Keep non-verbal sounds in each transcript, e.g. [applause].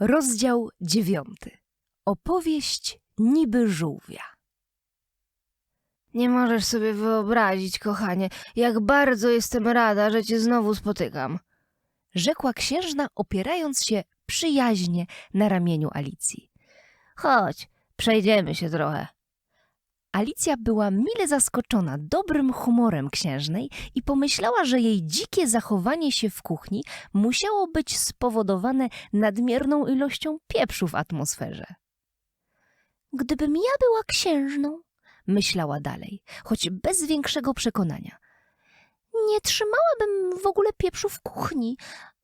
Rozdział dziewiąty. Opowieść niby żółwia. Nie możesz sobie wyobrazić, kochanie, jak bardzo jestem rada, że cię znowu spotykam. Rzekła księżna, opierając się przyjaźnie na ramieniu Alicji. Chodź, przejdziemy się trochę. Alicja była mile zaskoczona dobrym humorem księżnej i pomyślała, że jej dzikie zachowanie się w kuchni musiało być spowodowane nadmierną ilością pieprzu w atmosferze. Gdybym ja była księżną, myślała dalej, choć bez większego przekonania. Nie trzymałabym w ogóle pieprzu w kuchni.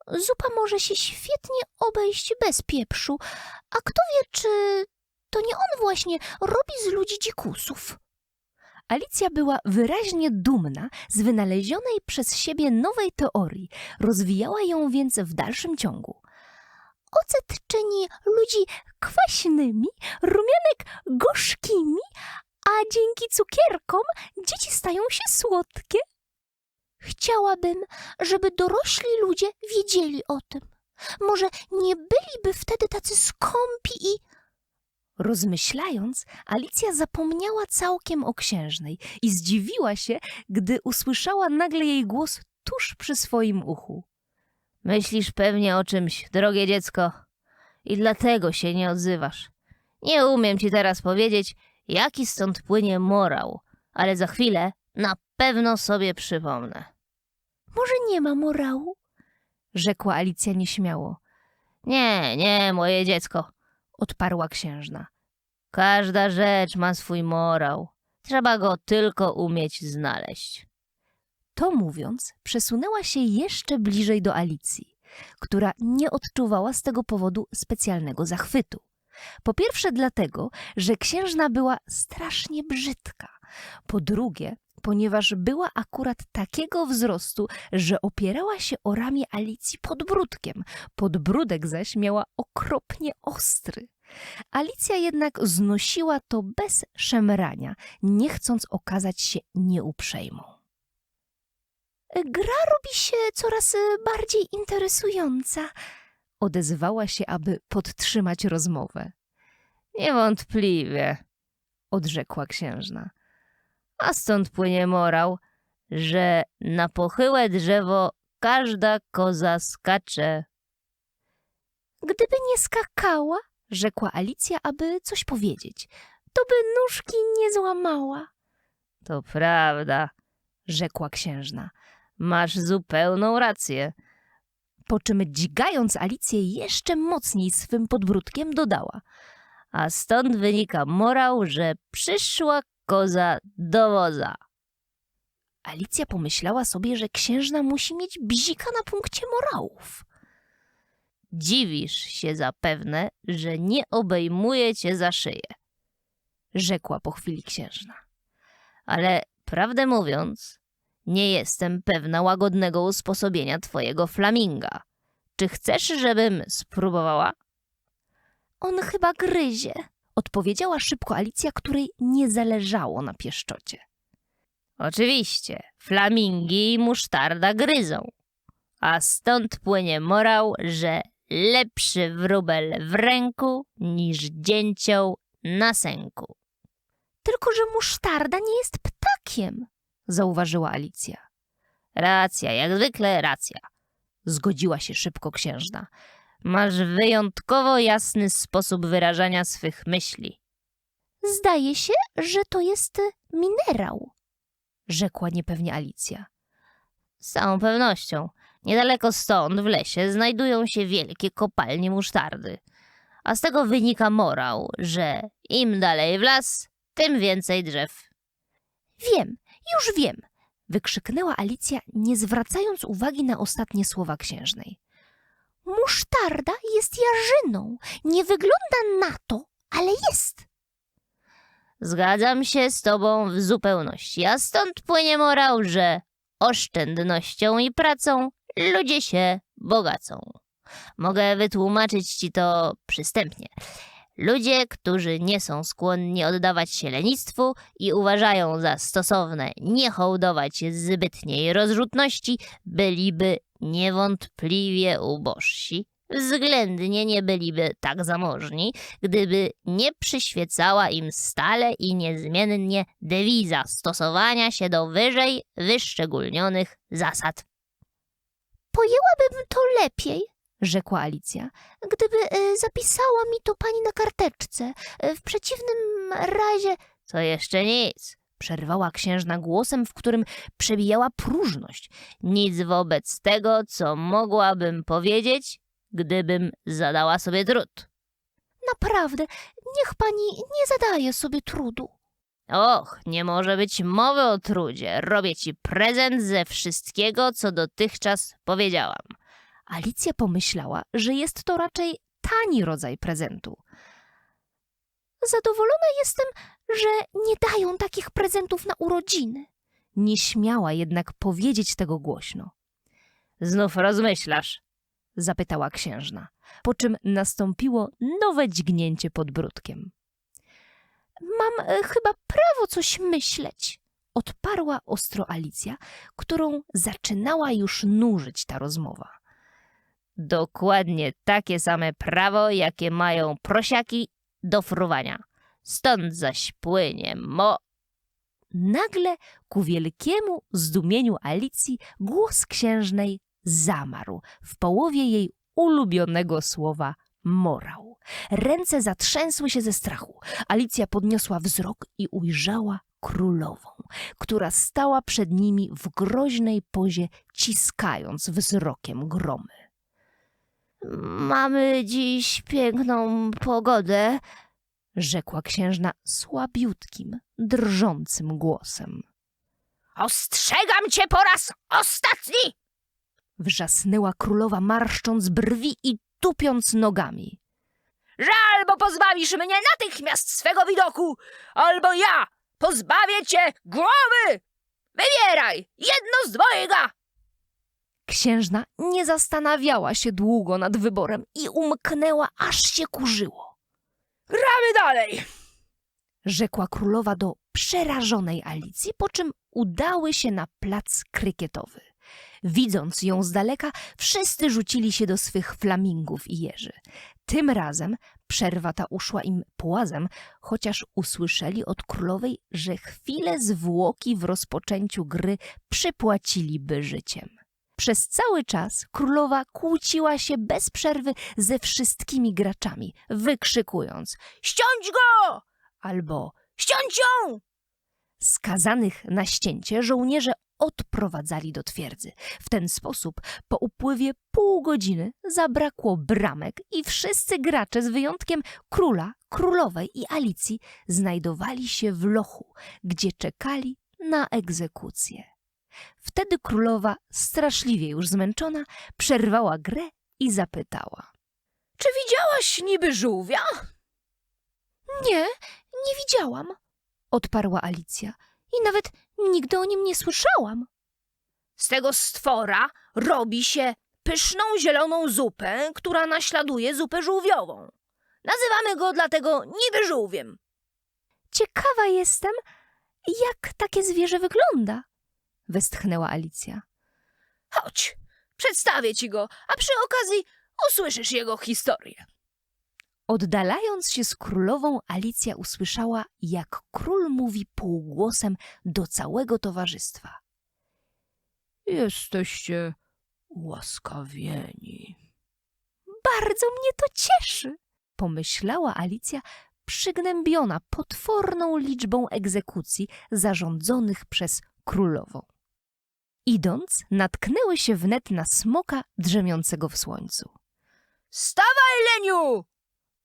Zupa może się świetnie obejść bez pieprzu, a kto wie, czy to nie on właśnie robi z ludzi dzikusów. Alicja była wyraźnie dumna z wynalezionej przez siebie nowej teorii, rozwijała ją więc w dalszym ciągu. Ocet czyni ludzi kwaśnymi, rumianek gorzkimi, a dzięki cukierkom dzieci stają się słodkie. Chciałabym, żeby dorośli ludzie wiedzieli o tym. Może nie byliby wtedy tacy skąpi i Rozmyślając, Alicja zapomniała całkiem o księżnej i zdziwiła się, gdy usłyszała nagle jej głos tuż przy swoim uchu. Myślisz pewnie o czymś, drogie dziecko, i dlatego się nie odzywasz. Nie umiem ci teraz powiedzieć, jaki stąd płynie morał, ale za chwilę na pewno sobie przypomnę. Może nie ma morału? Rzekła Alicja nieśmiało. Nie, nie, moje dziecko, Odparła księżna. Każda rzecz ma swój morał. Trzeba go tylko umieć znaleźć. To mówiąc, przesunęła się jeszcze bliżej do Alicji, która nie odczuwała z tego powodu specjalnego zachwytu. Po pierwsze dlatego, że księżna była strasznie brzydka. Po drugie, ponieważ była akurat takiego wzrostu, że opierała się o ramię Alicji podbródkiem. Podbródek zaś miała okropnie ostry. Alicja jednak znosiła to bez szemrania, nie chcąc okazać się nieuprzejmą. Gra robi się coraz bardziej interesująca, odezwała się, aby podtrzymać rozmowę. Niewątpliwie, Odrzekła księżna. A stąd płynie morał, że na pochyłe drzewo każda koza skacze. Gdyby nie skakała, rzekła Alicja, aby coś powiedzieć, to by nóżki nie złamała, To prawda, rzekła księżna. masz zupełną rację. Po czym dźgając Alicję jeszcze mocniej swym podbródkiem dodała. A stąd wynika morał, że przyszła koza do woza. Alicja pomyślała sobie, że księżna musi mieć bzika na punkcie morałów. Dziwisz się zapewne, że nie obejmuje cię za szyję. Rzekła po chwili księżna. Ale prawdę mówiąc, nie jestem pewna łagodnego usposobienia twojego flaminga. Czy chcesz, żebym spróbowała? On chyba gryzie, odpowiedziała szybko Alicja, której nie zależało na pieszczocie. Oczywiście, flamingi i musztarda gryzą. A stąd płynie morał, że lepszy wróbel w ręku niż dzięcioł na sęku. Tylko, że musztarda nie jest ptakiem, zauważyła Alicja. Racja, jak zwykle racja. Zgodziła się szybko księżna. Masz wyjątkowo jasny sposób wyrażania swych myśli. Zdaje się, że to jest minerał, rzekła niepewnie Alicja. Z całą pewnością, niedaleko stąd w lesie znajdują się wielkie kopalnie musztardy. A z tego wynika morał, że im dalej w las, tym więcej drzew. Wiem, już wiem, wykrzyknęła Alicja, nie zwracając uwagi na ostatnie słowa księżnej. Musztarda jest jarzyną. Nie wygląda na to, ale jest. Zgadzam się z tobą w zupełności, a stąd płynie morał, że oszczędnością i pracą ludzie się bogacą. Mogę wytłumaczyć ci to przystępnie. Ludzie, którzy nie są skłonni oddawać się lenistwu i uważają za stosowne nie hołdować zbytniej rozrzutności, byliby niewątpliwie ubożsi, względnie nie byliby tak zamożni, gdyby nie przyświecała im stale i niezmiennie dewiza stosowania się do wyżej wyszczególnionych zasad. Pojęłabym to lepiej, rzekła Alicja, gdyby e, zapisała mi to pani na karteczce. E, W przeciwnym razie. To jeszcze nic. Przerwała księżna głosem, w którym przebijała próżność. Nic wobec tego, co mogłabym powiedzieć, gdybym zadała sobie trud. Naprawdę, niech pani nie zadaje sobie trudu. Och, nie może być mowy o trudzie. Robię ci prezent ze wszystkiego, co dotychczas powiedziałam. Alicja pomyślała, że jest to raczej tani rodzaj prezentu. Zadowolona jestem, że nie dają takich prezentów na urodziny. Nie śmiała jednak powiedzieć tego głośno. Znów rozmyślasz. Zapytała księżna, po czym nastąpiło nowe dźgnięcie podbródkiem. Mam e, chyba prawo coś myśleć, odparła ostro Alicja, którą zaczynała już nużyć ta rozmowa. Dokładnie takie same prawo, jakie mają prosiaki do fruwania. Stąd zaś płynie mo... Nagle ku wielkiemu zdumieniu Alicji głos księżnej zamarł w połowie jej ulubionego słowa morał. Ręce zatrzęsły się ze strachu. Alicja podniosła wzrok i ujrzała królową, która stała przed nimi w groźnej pozie, ciskając wzrokiem gromy. Mamy dziś piękną pogodę. Rzekła księżna słabiutkim, drżącym głosem. Ostrzegam cię po raz ostatni! Wrzasnęła królowa, marszcząc brwi i tupiąc nogami. Że albo pozbawisz mnie natychmiast swego widoku, albo ja pozbawię cię głowy! Wybieraj! Jedno z dwojga! Księżna nie zastanawiała się długo nad wyborem i umknęła, aż się kurzyło. Gramy dalej! Rzekła królowa do przerażonej Alicji, po czym udały się na plac krykietowy. Widząc ją z daleka, wszyscy rzucili się do swych flamingów i jeży. Tym razem przerwa ta uszła im płazem, chociaż usłyszeli od królowej, że chwilę zwłoki w rozpoczęciu gry przypłaciliby życiem. Przez cały czas królowa kłóciła się bez przerwy ze wszystkimi graczami, wykrzykując Ściąć go! albo Ściąć ją! skazanych na ścięcie żołnierze odprowadzali do twierdzy. W ten sposób po upływie pół godziny zabrakło bramek i wszyscy gracze z wyjątkiem króla, królowej i Alicji znajdowali się w lochu, gdzie czekali na egzekucję. Wtedy królowa, straszliwie już zmęczona, przerwała grę i zapytała. Czy widziałaś niby żółwia? Nie, nie widziałam, odparła Alicja i nawet nigdy o nim nie słyszałam. Z tego stwora robi się pyszną zieloną zupę, która naśladuje zupę żółwiową. Nazywamy go dlatego niby żółwiem. Ciekawa jestem, jak takie zwierzę wygląda, westchnęła Alicja. Chodź, przedstawię ci go, a przy okazji usłyszysz jego historię. Oddalając się z królową, Alicja usłyszała, jak król mówi półgłosem do całego towarzystwa. Jesteście łaskawieni. Bardzo mnie to cieszy, pomyślała Alicja, przygnębiona potworną liczbą egzekucji zarządzonych przez królową. Idąc, natknęły się wnet na smoka drzemiącego w słońcu. Stawaj, Leniu!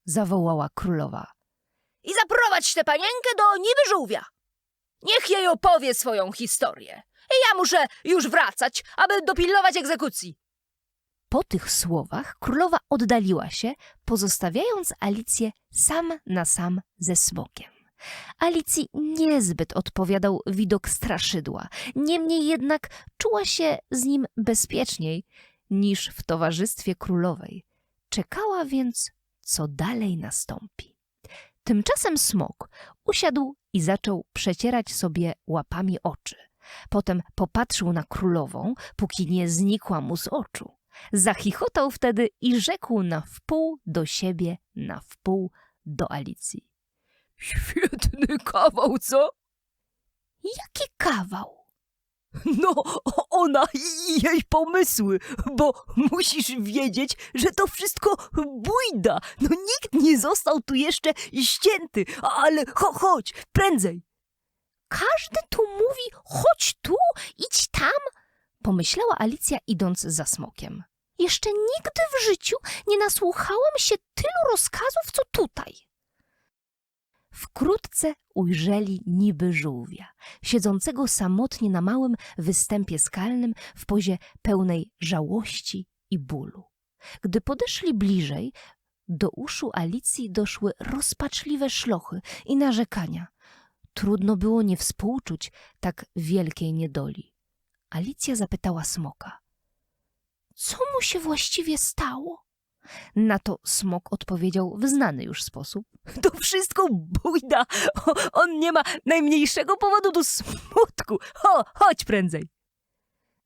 Zawołała królowa. I zaprowadź tę panienkę do niby żółwia. Niech jej opowie swoją historię. Ja muszę już wracać, aby dopilnować egzekucji. Po tych słowach królowa oddaliła się, pozostawiając Alicję sam na sam ze smokiem. Alicji niezbyt odpowiadał widok straszydła, niemniej jednak czuła się z nim bezpieczniej niż w towarzystwie królowej. Czekała więc, co dalej nastąpi. Tymczasem smok usiadł i zaczął przecierać sobie łapami oczy. Potem popatrzył na królową, póki nie znikła mu z oczu. Zachichotał wtedy i rzekł na wpół do siebie, na wpół do Alicji. Świetny kawał, co? Jaki kawał? No, ona i jej pomysły, bo musisz wiedzieć, że to wszystko bójda. No nikt nie został tu jeszcze ścięty, ale cho, chodź, prędzej. Każdy tu mówi, chodź tu, idź tam, pomyślała Alicja idąc za smokiem. Jeszcze nigdy w życiu nie nasłuchałam się tylu rozkazów, co tutaj. Wkrótce ujrzeli niby żółwia, siedzącego samotnie na małym występie skalnym w pozie pełnej żałości i bólu. Gdy podeszli bliżej, do uszu Alicji doszły rozpaczliwe szlochy i narzekania. Trudno było nie współczuć tak wielkiej niedoli. Alicja zapytała smoka. Co mu się właściwie stało? Na to smok odpowiedział w znany już sposób. [laughs] To wszystko bójda. On nie ma najmniejszego powodu do smutku. Ho, chodź prędzej.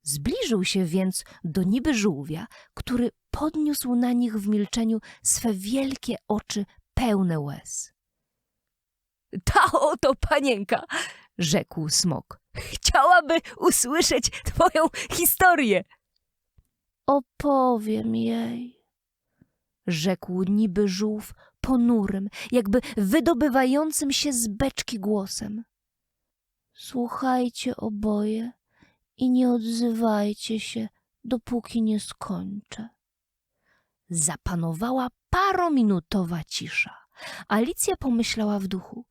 Zbliżył się więc do niby żółwia, który podniósł na nich w milczeniu swe wielkie oczy pełne łez. Ta oto panienka, Rzekł smok. chciałaby usłyszeć twoją historię. Opowiem jej. Rzekł niby żółw ponurym, jakby wydobywającym się z beczki głosem. Słuchajcie oboje i nie odzywajcie się, dopóki nie skończę. Zapanowała parominutowa cisza. Alicja pomyślała w duchu.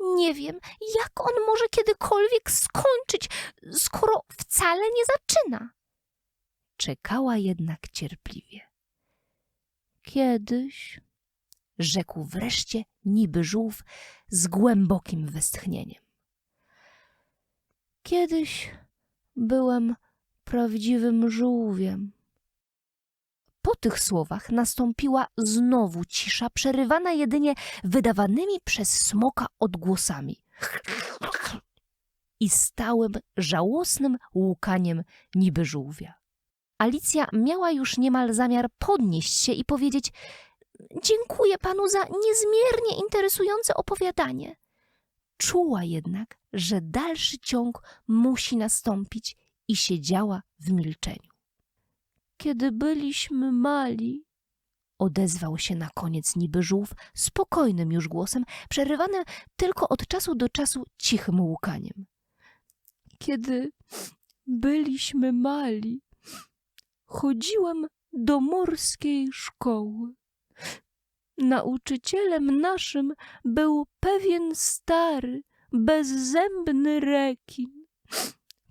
Nie wiem, jak on może kiedykolwiek skończyć, skoro wcale nie zaczyna. Czekała jednak cierpliwie. Kiedyś, rzekł wreszcie niby żółw z głębokim westchnieniem. Kiedyś byłem prawdziwym żółwiem. Po tych słowach nastąpiła znowu cisza, przerywana jedynie wydawanymi przez smoka odgłosami i stałym, żałosnym łukaniem niby żółwia. Alicja miała już niemal zamiar podnieść się i powiedzieć: Dziękuję panu za niezmiernie interesujące opowiadanie. Czuła jednak, że dalszy ciąg musi nastąpić i siedziała w milczeniu. Kiedy byliśmy mali, odezwał się na koniec niby żółw spokojnym już głosem, przerywanym tylko od czasu do czasu cichym łukaniem. Kiedy byliśmy mali, chodziłem do morskiej szkoły. Nauczycielem naszym był pewien stary, bezzębny rekin,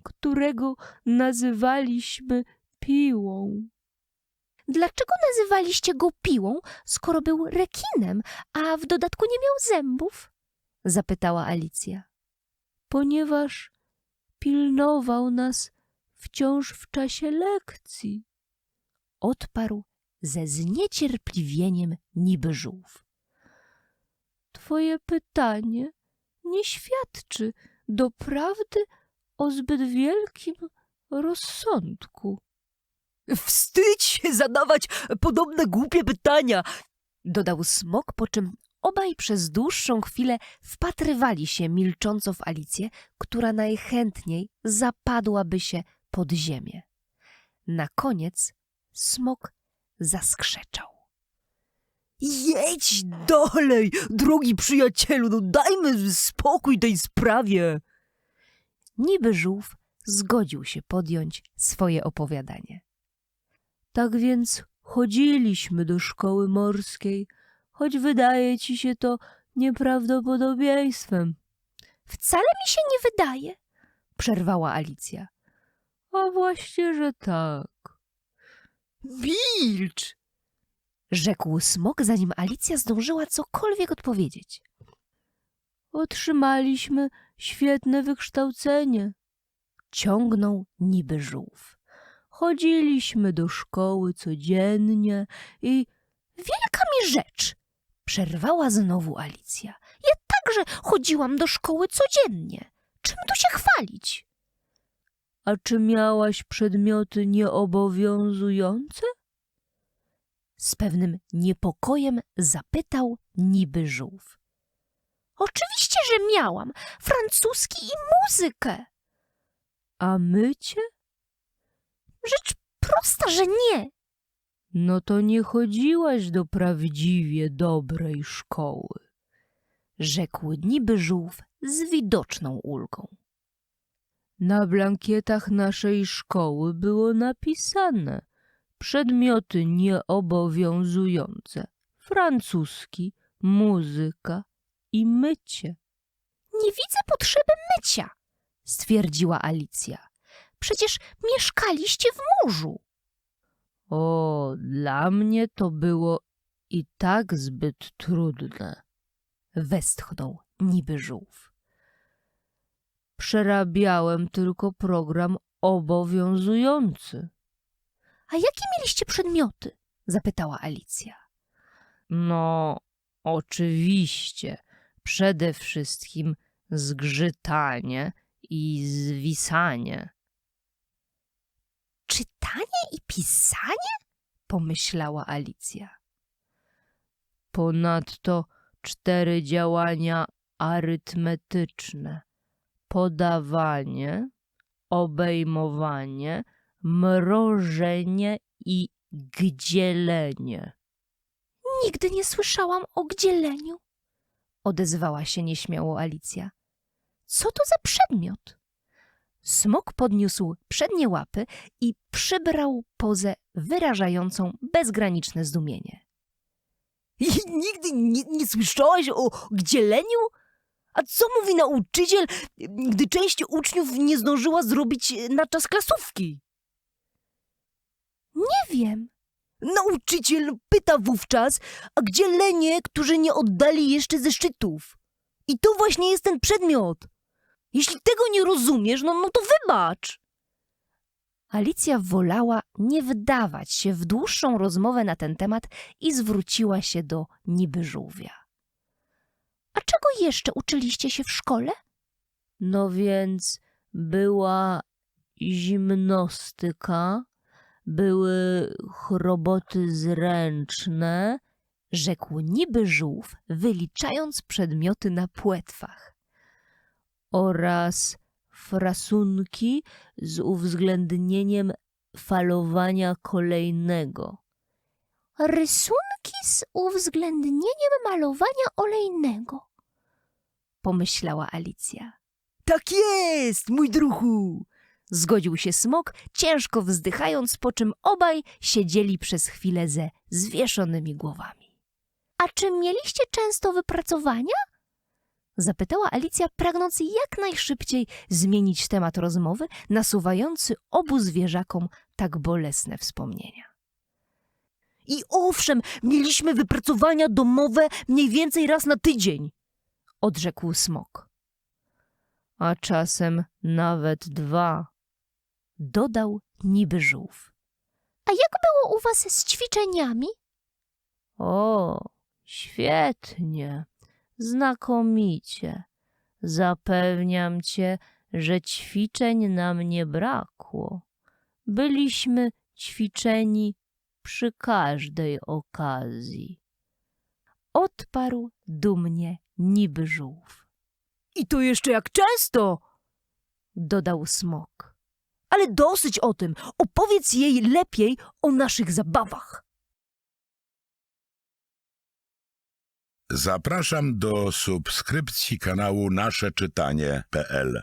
którego nazywaliśmy piłą. Dlaczego nazywaliście go piłą, skoro był rekinem, a w dodatku nie miał zębów? zapytała Alicja. Ponieważ pilnował nas wciąż w czasie lekcji, odparł ze zniecierpliwieniem niby żółw. Twoje pytanie nie świadczy doprawdy o zbyt wielkim rozsądku. Wstydź się zadawać podobne głupie pytania. Dodał smok, po czym obaj przez dłuższą chwilę wpatrywali się milcząco w Alicję, która najchętniej zapadłaby się pod ziemię. Na koniec smok zaskrzeczał. Jedź dalej, drogi przyjacielu, no dajmy spokój tej sprawie. Niby żółw zgodził się podjąć swoje opowiadanie. Tak więc chodziliśmy do szkoły morskiej, choć wydaje ci się to nieprawdopodobieństwem. Wcale mi się nie wydaje, przerwała Alicja. A właśnie, że tak, Milcz! rzekł smok, zanim Alicja zdążyła cokolwiek odpowiedzieć. Otrzymaliśmy świetne wykształcenie, ciągnął niby żółw. Chodziliśmy do szkoły codziennie i... Wielka mi rzecz! Przerwała znowu Alicja. Ja także chodziłam do szkoły codziennie. Czym tu się chwalić? A czy miałaś przedmioty nieobowiązujące? Z pewnym niepokojem zapytał niby żółw. Oczywiście, że miałam. Francuski i muzykę. A mycie? Rzecz prosta, że nie. No to nie chodziłaś do prawdziwie dobrej szkoły. Rzekł niby żółw z widoczną ulgą. Na blankietach naszej szkoły było napisane przedmioty nieobowiązujące, francuski, muzyka i mycie. Nie widzę potrzeby mycia, stwierdziła Alicja. Przecież mieszkaliście w morzu. O, dla mnie to było i tak zbyt trudne. Westchnął niby żółw. Przerabiałem tylko program obowiązujący. A jakie mieliście przedmioty? zapytała Alicja. No, oczywiście. Przede wszystkim zgrzytanie i zwisanie. Czytanie i pisanie? pomyślała Alicja. Ponadto cztery działania arytmetyczne: podawanie, obejmowanie, mrożenie i gdzielenie. Nigdy nie słyszałam o gdzieleniu, odezwała się nieśmiało Alicja. Co to za przedmiot? Smok podniósł przednie łapy i przybrał pozę wyrażającą bezgraniczne zdumienie. I nigdy nie, nie słyszałaś o gdzieleniu? A co mówi nauczyciel, gdy część uczniów nie zdążyła zrobić na czas klasówki? Nie wiem. Nauczyciel pyta wówczas, a gdzie lenie, którzy nie oddali jeszcze zeszytów? I to właśnie jest ten przedmiot. Jeśli tego nie rozumiesz, no, no to wybacz. Alicja wolała nie wdawać się w dłuższą rozmowę na ten temat i zwróciła się do niby żółwia. A czego jeszcze uczyliście się w szkole? No więc była gimnastyka, były chroboty zręczne, Rzekł niby żółw, wyliczając przedmioty na płetwach. oraz frasunki z uwzględnieniem falowania kolejnego. Rysunki z uwzględnieniem malowania olejnego, pomyślała Alicja. Tak jest, mój druhu! Zgodził się smok, ciężko wzdychając, po czym obaj siedzieli przez chwilę ze zwieszonymi głowami. A czy mieliście często wypracowania? Zapytała Alicja, pragnąc jak najszybciej zmienić temat rozmowy, nasuwający obu zwierzakom tak bolesne wspomnienia. I owszem, mieliśmy wypracowania domowe mniej więcej raz na tydzień, Odrzekł smok. a czasem nawet dwa. Dodał niby żółw. A jak było u was z ćwiczeniami? O, świetnie, znakomicie. Zapewniam cię, że ćwiczeń nam nie brakło. Byliśmy ćwiczeni przy każdej okazji. Odparł dumnie niby żółw. I to jeszcze jak często, Dodał smok. ale dosyć o tym. Opowiedz jej lepiej o naszych zabawach. Zapraszam do subskrypcji kanału nasze czytanie.pl.